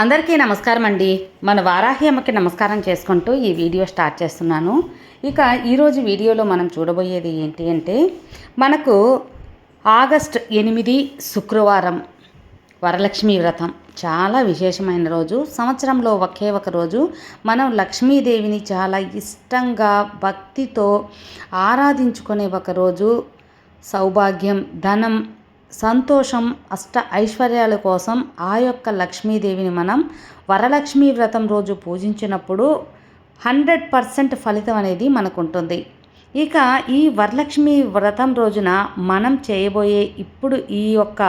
అందరికీ నమస్కారం అండి మన వారాహి అమ్మకి నమస్కారం చేసుకుంటూ ఈ వీడియో స్టార్ట్ చేస్తున్నాను. ఇక ఈరోజు వీడియోలో మనం చూడబోయేది ఏంటి అంటే మనకు ఆగస్ట్ ఎనిమిది శుక్రవారం వరలక్ష్మి వ్రతం. చాలా విశేషమైన రోజు. సంవత్సరంలో ఒకే ఒక రోజు. మనం లక్ష్మీదేవిని చాలా ఇష్టంగా భక్తితో ఆరాధించుకునే ఒక రోజు. సౌభాగ్యం ధనం సంతోషం అష్ట ఐశ్వర్యాల కోసం ఆ యొక్క లక్ష్మీదేవిని మనం వరలక్ష్మీ వ్రతం రోజు పూజించినప్పుడు హండ్రెడ్ పర్సెంట్ ఫలితం అనేది మనకు ఉంటుంది ఇక ఈ వరలక్ష్మి వ్రతం రోజున మనం చేయబోయే ఇప్పుడు ఈ యొక్క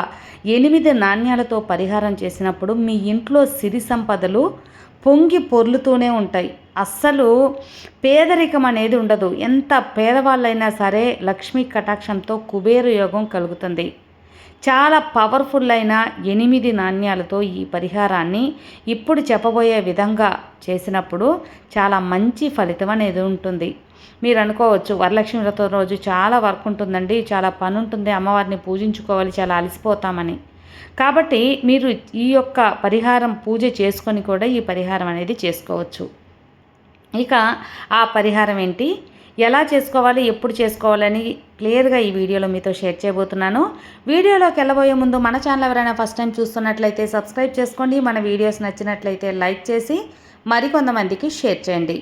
ఎనిమిది నాణ్యాలతో పరిహారం చేసినప్పుడు మీ ఇంట్లో సిరి సంపదలు పొంగి పొర్లుతూనే ఉంటాయి. అస్సలు పేదరికం అనేది ఉండదు. ఎంత పేదవాళ్ళైనా సరే లక్ష్మీ కటాక్షంతో కుబేరు యోగం కలుగుతుంది. చాలా పవర్ఫుల్ అయిన ఎనిమిది నాణ్యాలతో ఈ పరిహారాన్ని ఇప్పుడు చెప్పబోయే విధంగా చేసినప్పుడు చాలా మంచి ఫలితం అనేది ఉంటుంది. మీరు అనుకోవచ్చు వరలక్ష్మి వ్రతం రోజు చాలా వర్క్ ఉంటుందండి చాలా పని ఉంటుంది అమ్మవారిని పూజించుకోవాలి చాలా అలసిపోతామని. కాబట్టి మీరు ఈ యొక్క పరిహారం పూజ చేసుకొని కూడా ఈ పరిహారం అనేది చేసుకోవచ్చు. ఇక ఆ పరిహారం ఏంటి? ఎలా చేసుకోవాలి ఎప్పుడు చేసుకోవాలని క్లియర్గా ఈ వీడియోలో మీతో షేర్ చేయబోతున్నాను. వీడియోలోకి వెళ్ళబోయే ముందు మన ఛానల్ ఎవరైనా ఫస్ట్ టైం చూస్తున్నట్లయితే సబ్స్క్రైబ్ చేసుకోండి. మన వీడియోస్ నచ్చినట్లయితే లైక్ చేసి మరికొంతమందికి షేర్ చేయండి.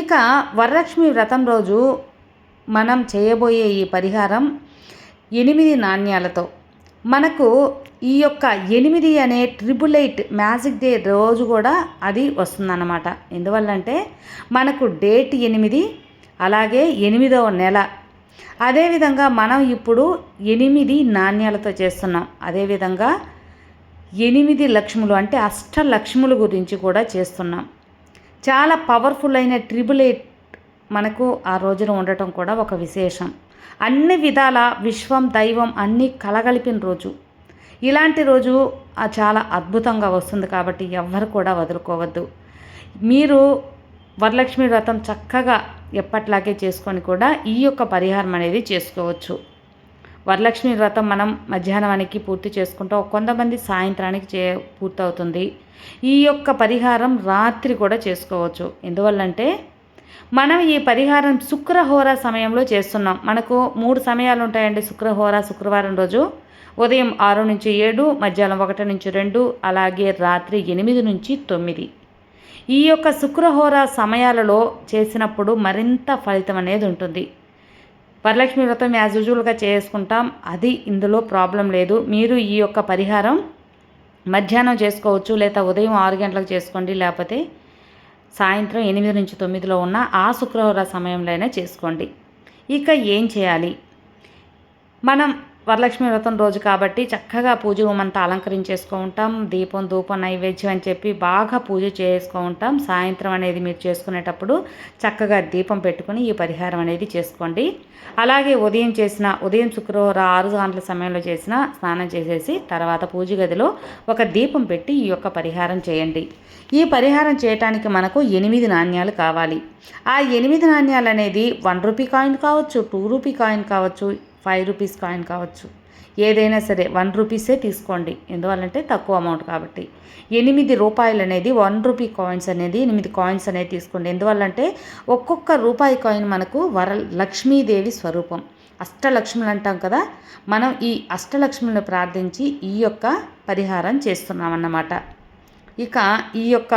ఇక వరలక్ష్మి వ్రతం రోజు మనం చేయబోయే ఈ పరిహారం ఎనిమిది నాణ్యాలతో. మనకు ఈ యొక్క ఎనిమిది అనే ట్రిపుల్ ఎయిట్ మ్యాజిక్ డే రోజు కూడా అది వస్తుందన్నమాట. ఎందువల్లంటే మనకు డేట్ ఎనిమిది అలాగే ఎనిమిదవ నెల. అదేవిధంగా మనం ఇప్పుడు ఎనిమిది నాణ్యాలతో చేస్తున్నాం. అదేవిధంగా ఎనిమిది లక్ష్ములు అంటే అష్ట లక్ష్ముల గురించి కూడా చేస్తున్నాం. చాలా పవర్ఫుల్ అయిన ట్రిబుల్ ఎయిట్ మనకు ఆ రోజున ఉండటం కూడా ఒక విశేషం. అన్ని విధాల విశ్వం దైవం అన్నీ కలగలిపిన రోజు. ఇలాంటి రోజు చాలా అద్భుతంగా వస్తుంది కాబట్టి ఎవ్వరు కూడా వదులుకోవద్దు. మీరు వరలక్ష్మి వ్రతం చక్కగా ఎప్పట్లాగే చేసుకొని కూడా ఈ యొక్క పరిహారం అనేది చేసుకోవచ్చు. వరలక్ష్మి వ్రతం మనం మధ్యాహ్నానికి పూర్తి చేసుకుంటాం కొంతమంది సాయంత్రానికి చే పూర్తవుతుంది. ఈ యొక్క పరిహారం రాత్రి కూడా చేసుకోవచ్చు. ఎందువల్లంటే మనం ఈ పరిహారం శుక్రహోర సమయంలో చేస్తున్నాం. మనకు మూడు సమయాలు ఉంటాయండి. శుక్రహోర శుక్రవారం రోజు ఉదయం ఆరు నుంచి ఏడు మధ్యాహ్నం ఒకటి నుంచి రెండు అలాగే రాత్రి ఎనిమిది నుంచి తొమ్మిది. ఈ యొక్క శుక్రహోర సమయాలలో చేసినప్పుడు మరింత ఫలితం అనేది ఉంటుంది. వరలక్ష్మి వ్రతం యాజ్ యూజువల్గా చేసుకుంటాం. అది ఇందులో ప్రాబ్లం లేదు. మీరు ఈ యొక్క పరిహారం మధ్యాహ్నం చేసుకోవచ్చు లేదా ఉదయం ఆరు గంటలకు చేసుకోండి లేకపోతే సాయంత్రం ఎనిమిది నుంచి తొమ్మిదిలో ఉన్న ఆ శుక్రవార సమయంలో అయినా చేసుకోండి. ఇక ఏం చేయాలి? మనం వరలక్ష్మి వ్రతం రోజు కాబట్టి చక్కగా పూజ రూమంతా అలంకరించేసుకో ఉంటాం. దీపం ధూపం నైవేద్యం అని చెప్పి బాగా పూజ చేసుకో ఉంటాం. సాయంత్రం అనేది మీరు చేసుకునేటప్పుడు చక్కగా దీపం పెట్టుకుని ఈ పరిహారం అనేది చేసుకోండి. అలాగే ఉదయం చేసిన ఉదయం శుక్రవారం ఆరు గంటల సమయంలో చేసిన స్నానం చేసేసి తర్వాత పూజ గదిలో ఒక దీపం పెట్టి ఈ యొక్క పరిహారం చేయండి. ఈ పరిహారం చేయటానికి మనకు ఎనిమిది నాణ్యాలు కావాలి. ఆ ఎనిమిది నాణ్యాలు అనేది వన్ రూపీ కాయిన్ కావచ్చు టూ రూపీ కాయిన్ కావచ్చు ఫైవ్ రూపీస్ కాయిన్ కావచ్చు. ఏదైనా సరే వన్ రూపీసే తీసుకోండి. ఎందువల్లంటే తక్కువ అమౌంట్ కాబట్టి. ఎనిమిది రూపాయలు అనేది వన్ రూపీ కాయిన్స్ అనేది ఎనిమిది కాయిన్స్ అనేది తీసుకోండి. ఎందువల్లంటే ఒక్కొక్క రూపాయి కాయిన్ మనకు వర లక్ష్మీదేవి స్వరూపం. అష్టలక్ష్ములు అంటాం కదా మనం ఈ అష్టలక్ష్ములను ప్రార్థించి ఈ యొక్క పరిహారం చేస్తున్నాం అన్నమాట ఇక ఈ యొక్క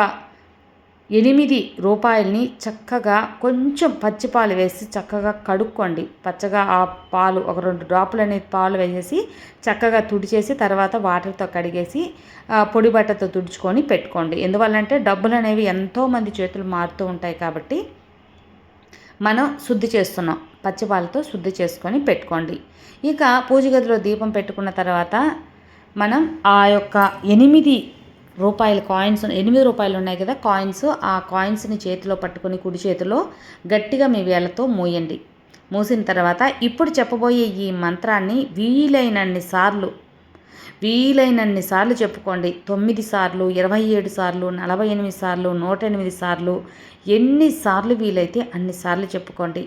ఎనిమిది రూపాయలని చక్కగా కొంచెం పచ్చిపాలు వేసి చక్కగా కడుక్కోండి. పచ్చగా ఆ పాలు ఒక రెండు డ్రాపులు అనేది పాలు వేసేసి చక్కగా తుడిచేసి తర్వాత వాటర్తో కడిగేసి పొడి బట్టతో తుడుచుకొని పెట్టుకోండి. ఎందువల్లంటే డబ్బులు అనేవి ఎంతోమంది చేతులు మారుతూ ఉంటాయి కాబట్టి మనం శుద్ధి చేస్తున్నాం. పచ్చిపాలతో శుద్ధి చేసుకొని పెట్టుకోండి. ఇక పూజ గదిలో దీపం పెట్టుకున్న తర్వాత మనం ఆ యొక్క ఎనిమిది రూపాయల కాయిన్స్ ఎనిమిది రూపాయలు ఉన్నాయి కదా కాయిన్స్ ఆ కాయిన్స్ని చేతిలో పట్టుకొని కుడి చేతిలో గట్టిగా మీ వేళ్ళతో మూయండి. మూసిన తర్వాత ఇప్పుడు చెప్పబోయే ఈ మంత్రాన్ని వీలైనన్ని సార్లు వీలైనన్ని సార్లు చెప్పుకోండి. తొమ్మిది సార్లు ఇరవై ఏడు సార్లు నలభై ఎనిమిది సార్లు నూట ఎనిమిది సార్లు ఎన్నిసార్లు వీలైతే అన్నిసార్లు చెప్పుకోండి.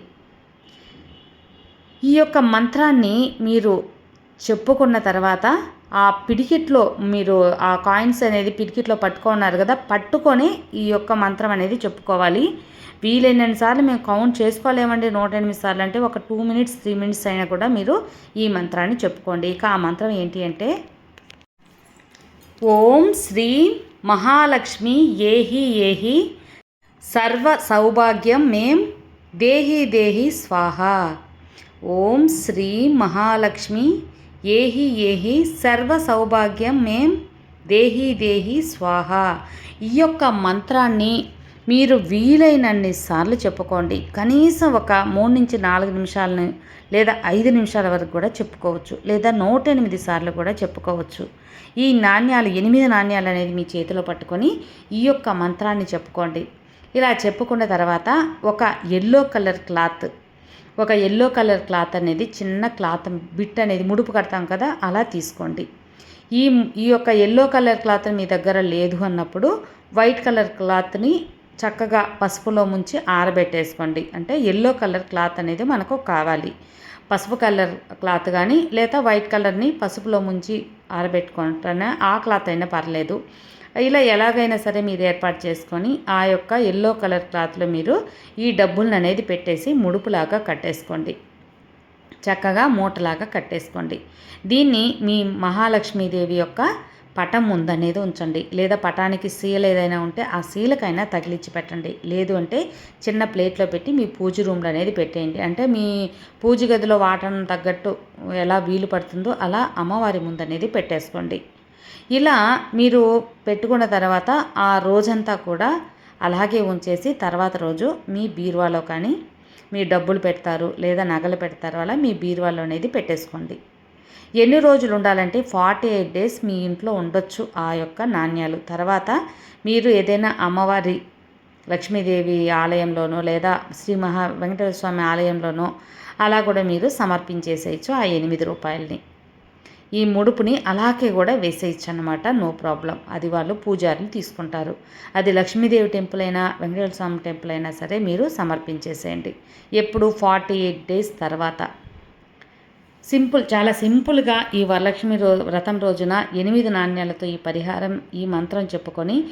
ఈ యొక్క మంత్రాన్ని మీరు చెప్పుకున్న తర్వాత ఆ పిడికిట్లో మీరు ఆ కాయిన్స్ అనేది పిడికిట్లో పట్టుకున్నారు కదా పట్టుకొని ఈ యొక్క మంత్రం అనేది చెప్పుకోవాలి. వీలైనన్ని సార్లు మేము కౌంట్ చేసుకోలేమండి నూట ఎనిమిది సార్లు అంటే ఒక టూ మినిట్స్ త్రీ మినిట్స్ అయినా కూడా మీరు ఈ మంత్రాన్ని చెప్పుకోండి. ఇక ఆ మంత్రం ఏంటి అంటే ఓం శ్రీ మహాలక్ష్మి ఏహి ఏహి సర్వ సౌభాగ్యం మేం దేహి దేహి స్వాహ. ఓం శ్రీ మహాలక్ష్మి ఏహి ఏహి సర్వ సౌభాగ్యం మేం దేహి దేహి స్వాహ. ఈ యొక్క మంత్రాన్ని మీరు వీలైనన్ని సార్లు చెప్పుకోండి. కనీసం ఒక మూడు నుంచి నాలుగు నిమిషాలను లేదా ఐదు నిమిషాల వరకు కూడా చెప్పుకోవచ్చు. లేదా నూట ఎనిమిది సార్లు కూడా చెప్పుకోవచ్చు. ఈ నాణ్యాలు ఎనిమిది నాణ్యాలు అనేది మీ చేతిలో పట్టుకొని ఈ యొక్క మంత్రాన్ని చెప్పుకోండి. ఇలా చెప్పుకున్న తర్వాత ఒక ఎల్లో కలర్ క్లాత్ ఒక ఎల్లో కలర్ క్లాత్ అనేది చిన్న క్లాత్ బిట్ అనేది ముడుపు కడతాం కదా అలా తీసుకోండి. ఈ ఈ యొక్క ఎల్లో కలర్ క్లాత్ మీ దగ్గర లేదు అన్నప్పుడు వైట్ కలర్ క్లాత్ని చక్కగా పసుపులో ముంచి ఆరబెట్టేసుకోండి. అంటే ఎల్లో కలర్ క్లాత్ అనేది మనకు కావాలి. పసుపు కలర్ క్లాత్ కానీ లేదా వైట్ కలర్ని పసుపులో ముంచి ఆరబెట్టుకుంటేనే ఆ క్లాత్ అయినా పర్లేదు. ఇలా ఎలాగైనా సరే మీరు ఏర్పాటు చేసుకొని ఆ యొక్క ఎల్లో కలర్ క్లాత్లో మీరు ఈ డబ్బులను అనేది పెట్టేసి ముడుపులాగా కట్టేసుకోండి. చక్కగా మూటలాగా కట్టేసుకోండి. దీన్ని మీ మహాలక్ష్మీదేవి యొక్క పటం ఉందనేది ఉంచండి. లేదా పటానికి సీల ఏదైనా ఉంటే ఆ సీలకైనా తగిలించి పెట్టండి. లేదు అంటే చిన్న ప్లేట్లో పెట్టి మీ పూజ రూమ్లో అనేది పెట్టేయండి. అంటే మీ పూజ గదిలో వాటం తగ్గట్టు ఎలా వీలు పడుతుందో అలా అమ్మవారి ముందనేది పెట్టేసుకోండి. ఇలా మీరు పెట్టుకున్న తర్వాత ఆ రోజంతా కూడా అలాగే ఉంచేసి తర్వాత రోజు మీ బీరువాలో కానీ మీ డబ్బులు పెడతారు లేదా నగలు పెడతారు అలా మీ బీరువాలో అనేది పెట్టేసుకోండి. ఎన్ని రోజులు ఉండాలంటే ఫార్టీ ఎయిట్ డేస్ మీ ఇంట్లో ఉండొచ్చు ఆ యొక్క నాణ్యాలు. తర్వాత మీరు ఏదైనా అమ్మవారి లక్ష్మీదేవి ఆలయంలోనో లేదా శ్రీ మహా వెంకటేశ్వర స్వామి ఆలయంలోనో అలా కూడా మీరు సమర్పించేసేయచ్చు ఆ ఎనిమిది రూపాయలని. ఈ ముడుపుని అలాగే కూడా వేసేయచ్చు అనమాట నో ప్రాబ్లం. అది వాళ్ళు పూజారిని తీసుకుంటారు. అది లక్ష్మీదేవి టెంపుల్ అయినా వెంకటేశ్వర స్వామి టెంపుల్ అయినా సరే మీరు సమర్పించేసేయండి. ఎప్పుడు ఫార్టీ ఎయిట్ డేస్ తర్వాత. సింపుల్ చాలా సింపుల్గా ఈ వరలక్ష్మి రో వ్రతం రోజున ఎనిమిది నాణ్యాలతో ఈ పరిహారం ఈ మంత్రం చెప్పుకొని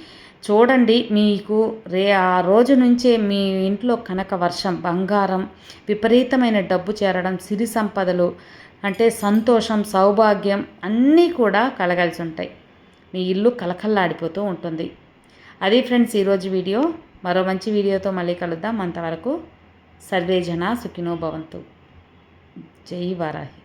చూడండి మీకు రే ఆ రోజు నుంచే మీ ఇంట్లో కనక వర్షం బంగారం విపరీతమైన డబ్బు చేరడం సిరి సంపదలు అంటే సంతోషం సౌభాగ్యం అన్నీ కూడా కలగాల్సి ఉంటాయి. మీ ఇల్లు కలకల్లాడిపోతూ ఉంటుంది. అది ఫ్రెండ్స్ ఈరోజు వీడియో. మరో మంచి వీడియోతో మళ్ళీ కలుద్దాం. అంతవరకు సర్వేజన సుఖినో భవంతు. జై వారాహి.